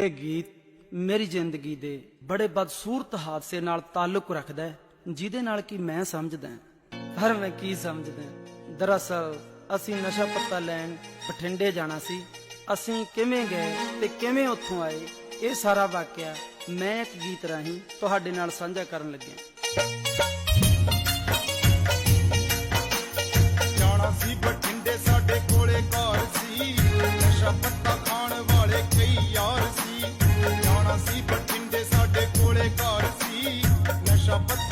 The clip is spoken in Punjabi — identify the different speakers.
Speaker 1: ਇਹ ਗੀਤ ਮੇਰੀ ਜ਼ਿੰਦਗੀ ਦੇ ਬੜੇ ਬਦਸੂਰਤ ਹਾਦਸੇ ਨਾਲ ਤਾਲੁਕ ਰੱਖਦਾ ਹੈ, ਜਿਹਦੇ ਨਾਲ ਕਿ ਮੈਂ ਸਮਝਦਾ ਹਾਂ। ਪਰ ਮੈਂ ਕੀ ਸਮਝਦਾ ਦਰਅਸਲ, ਅਸੀਂ ਨਸ਼ਾ ਪੱਤਾ ਲੈਣ ਬਠਿੰਡੇ ਜਾਣਾ ਸੀ ਅਸੀਂ ਕਿਵੇਂ ਗਏ ਤੇ ਕਿਵੇਂ ਉੱਥੋਂ ਆਏ, ਇਹ ਸਾਰਾ ਵਾਕਿਆ ਮੈਂ ਇੱਕ ਗੀਤ ਰਾਹੀਂ ਤੁਹਾਡੇ ਨਾਲ ਸਾਂਝਾ ਕਰਨ ਲੱਗਿਆ
Speaker 2: ਜਾਣਾ ਸੀ ਬਠਿੰਡੇ ਸਾਡੇ ਕੋਲੇ ਘਰ ਸੀ ਨਸ਼ਾ ਪੱਤਾ